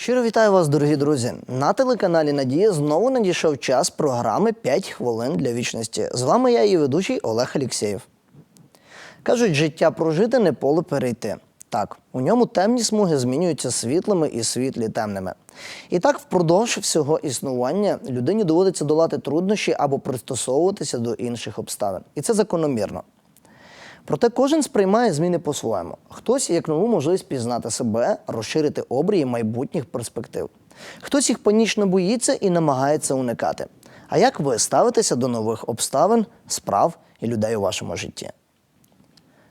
Щиро вітаю вас, дорогі друзі. На телеканалі Надія знову надійшов час програми «5 хвилин для вічності. З вами я, її ведучий Олег Алєксєєв. Кажуть, життя прожити не поле перейти. Так, у ньому темні смуги змінюються світлими і світлі темними. І так, впродовж всього існування людині доводиться долати труднощі або пристосовуватися до інших обставин. І це закономірно. Проте кожен сприймає зміни по-своєму. Хтось як нову можливість пізнати себе, розширити обрії майбутніх перспектив. Хтось їх панічно боїться і намагається уникати. А як ви ставитеся до нових обставин, справ і людей у вашому житті?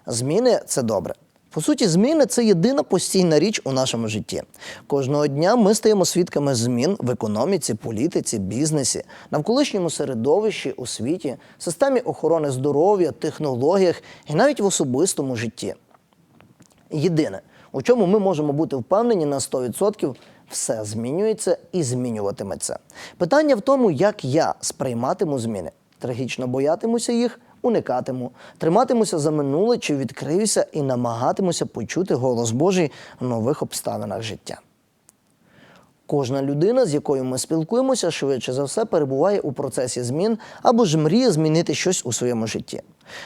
Зміни це добре. По суті, зміни це єдина постійна річ у нашому житті. Кожного дня ми стаємо свідками змін в економіці, політиці, бізнесі, навколишньому середовищі, у світі, системі охорони здоров'я, технологіях і навіть в особистому житті. Єдине, у чому ми можемо бути впевнені на 100%, все змінюється і змінюватиметься. Питання в тому, як я сприйматиму зміни. Трагічно боятимуся їх, уникатиму, триматимуся за минуле чи відкриюся і намагатимуся почути голос Божий в нових обставинах життя. Кожна людина, з якою ми спілкуємося, швидше за все перебуває у процесі змін або ж мріє змінити щось у своєму житті.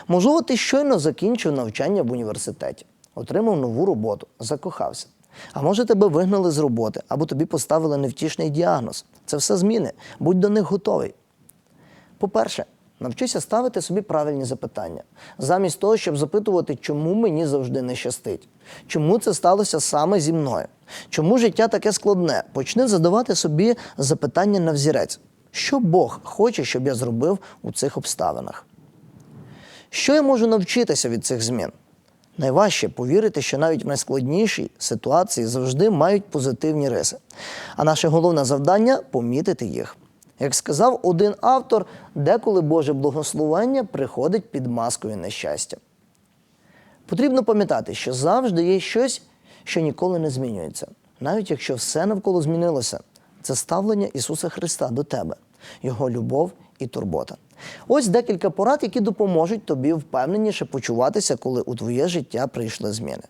Можливо, ти щойно закінчив навчання в університеті, отримав нову роботу, закохався. А може тебе вигнали з роботи, або тобі поставили невтішний діагноз. Це все зміни. Будь до них готовий. По-перше, навчися ставити собі правильні запитання, замість того, щоб запитувати, чому мені завжди не щастить, чому це сталося саме зі мною, чому життя таке складне. Почни задавати собі запитання на взірець, що Бог хоче, щоб я зробив у цих обставинах. Що я можу навчитися від цих змін? Найважче повірити, що навіть в найскладнішій ситуації завжди мають позитивні риси. А наше головне завдання помітити їх. Як сказав один автор, деколи Боже благословення приходить під маскою нещастя. Потрібно пам'ятати, що завжди є щось, що ніколи не змінюється, навіть якщо все навколо змінилося. Це ставлення Ісуса Христа до тебе, Його любов і турбота. Ось декілька порад, які допоможуть тобі впевненіше почуватися, коли у твоє життя прийшли зміни.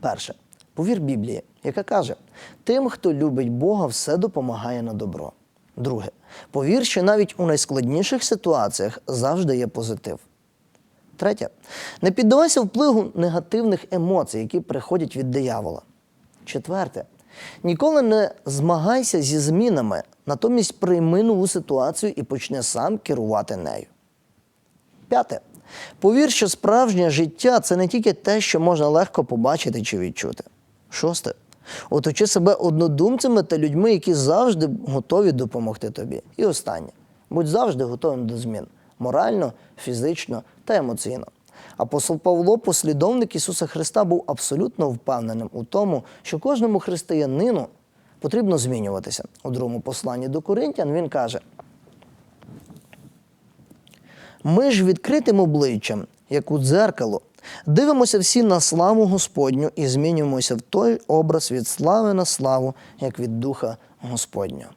Перше, повір Біблії, яка каже: тим, хто любить Бога, все допомагає на добро. Друге, повір, що навіть у найскладніших ситуаціях завжди є позитив. Третє, не піддавайся впливу негативних емоцій, які приходять від диявола. Четверте, ніколи не змагайся зі змінами, натомість прийми нову ситуацію і почни сам керувати нею. П'яте. Повір, що справжнє життя це не тільки те, що можна легко побачити чи відчути. Шосте. Оточи себе однодумцями та людьми, які завжди готові допомогти тобі. І останнє. Будь завжди готовим до змін морально, фізично та емоційно. Апостол Павло, послідовник Ісуса Христа, був абсолютно впевненим у тому, що кожному християнину потрібно змінюватися. У другому посланні до Коринтян він каже: ми ж відкритим обличчям, як у дзеркало, дивимося всі на славу Господню і змінюємося в той образ від слави на славу, як від Духа Господнього.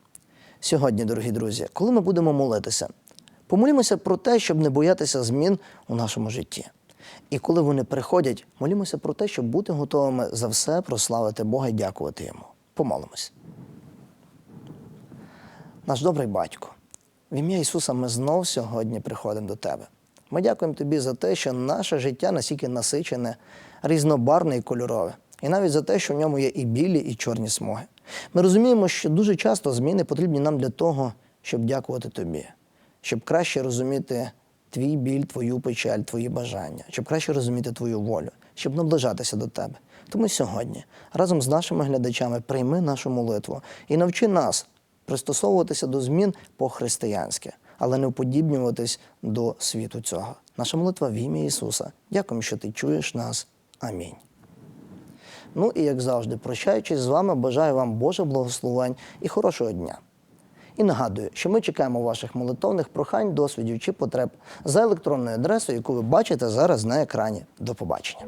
Сьогодні, дорогі друзі, коли ми будемо молитися, помолімося про те, щоб не боятися змін у нашому житті. І коли вони приходять, молімося про те, щоб бути готовими за все прославити Бога і дякувати Йому. Помолимось. Наш добрий батько, в ім'я Ісуса ми знов сьогодні приходимо до Тебе. Ми дякуємо Тобі за те, що наше життя настільки насичене, різнобарне і кольорове. І навіть за те, що в ньому є і білі, і чорні смуги. Ми розуміємо, що дуже часто зміни потрібні нам для того, щоб дякувати Тобі, щоб краще розуміти твій біль, твою печаль, твої бажання, щоб краще розуміти твою волю, щоб наближатися до тебе. Тому сьогодні, разом з нашими глядачами, прийми нашу молитву і навчи нас пристосовуватися до змін по-християнськи, але не уподібнюватись до світу цього. Наша молитва в ім'я Ісуса. Дякуємо, що ти чуєш нас. Амінь. Ну і як завжди, прощаючись з вами, бажаю вам Божих благословень і хорошого дня. І нагадую, що ми чекаємо ваших молитовних прохань, досвідів чи потреб за електронною адресою, яку ви бачите зараз на екрані. До побачення.